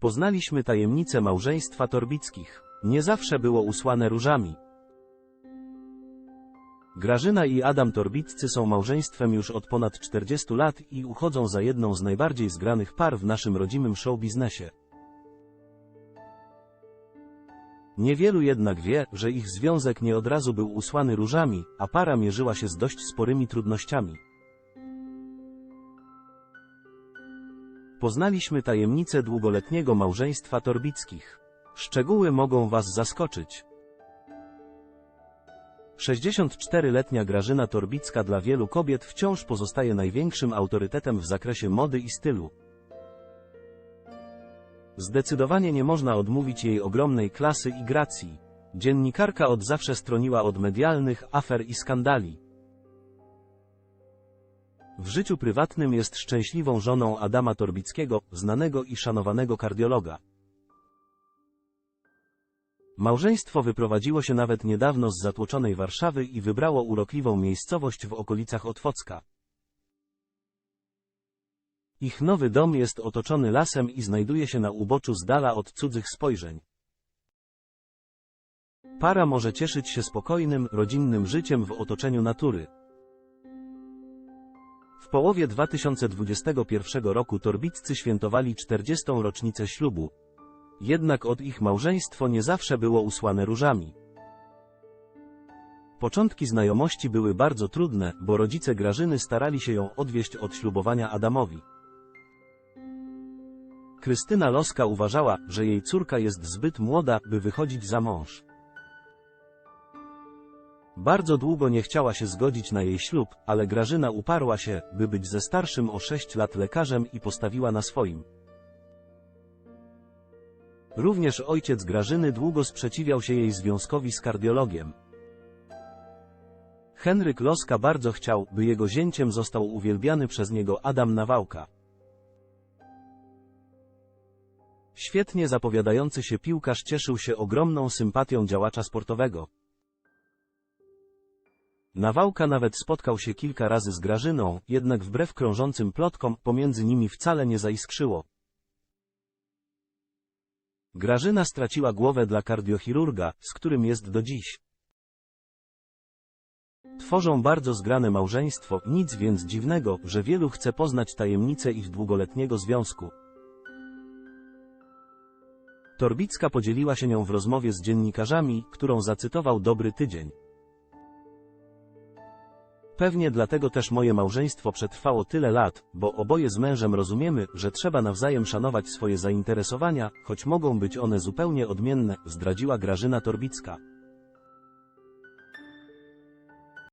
Poznaliśmy tajemnicę małżeństwa Torbickich. Nie zawsze było usłane różami. Grażyna i Adam Torbiccy są małżeństwem już od ponad 40 lat i uchodzą za jedną z najbardziej zgranych par w naszym rodzimym show biznesie. Niewielu jednak wie, że ich związek nie od razu był usłany różami, a para mierzyła się z dość sporymi trudnościami. Poznaliśmy tajemnicę długoletniego małżeństwa Torbickich. Szczegóły mogą Was zaskoczyć. 64-letnia Grażyna Torbicka dla wielu kobiet wciąż pozostaje największym autorytetem w zakresie mody i stylu. Zdecydowanie nie można odmówić jej ogromnej klasy i gracji. Dziennikarka od zawsze stroniła od medialnych afer i skandali. W życiu prywatnym jest szczęśliwą żoną Adama Torbickiego, znanego i szanowanego kardiologa. Małżeństwo wyprowadziło się nawet niedawno z zatłoczonej Warszawy i wybrało urokliwą miejscowość w okolicach Otwocka. Ich nowy dom jest otoczony lasem i znajduje się na uboczu z dala od cudzych spojrzeń. Para może cieszyć się spokojnym, rodzinnym życiem w otoczeniu natury. W połowie 2021 roku Torbiccy świętowali 40. rocznicę ślubu. Jednak od ich małżeństwo nie zawsze było usłane różami. Początki znajomości były bardzo trudne, bo rodzice Grażyny starali się ją odwieść od ślubowania Adamowi. Krystyna Loska uważała, że jej córka jest zbyt młoda, by wychodzić za mąż. Bardzo długo nie chciała się zgodzić na jej ślub, ale Grażyna uparła się, by być ze starszym o 6 lat lekarzem i postawiła na swoim. Również ojciec Grażyny długo sprzeciwiał się jej związkowi z kardiologiem. Henryk Loska bardzo chciał, by jego zięciem został uwielbiany przez niego Adam Nawałka. Świetnie zapowiadający się piłkarz cieszył się ogromną sympatią działacza sportowego. Nawałka nawet spotkał się kilka razy z Grażyną, jednak wbrew krążącym plotkom, pomiędzy nimi wcale nie zaiskrzyło. Grażyna straciła głowę dla kardiochirurga, z którym jest do dziś. Tworzą bardzo zgrane małżeństwo, nic więc dziwnego, że wielu chce poznać tajemnicę ich długoletniego związku. Torbicka podzieliła się nią w rozmowie z dziennikarzami, którą zacytował Dobry Tydzień. Pewnie dlatego też moje małżeństwo przetrwało tyle lat, bo oboje z mężem rozumiemy, że trzeba nawzajem szanować swoje zainteresowania, choć mogą być one zupełnie odmienne, zdradziła Grażyna Torbicka.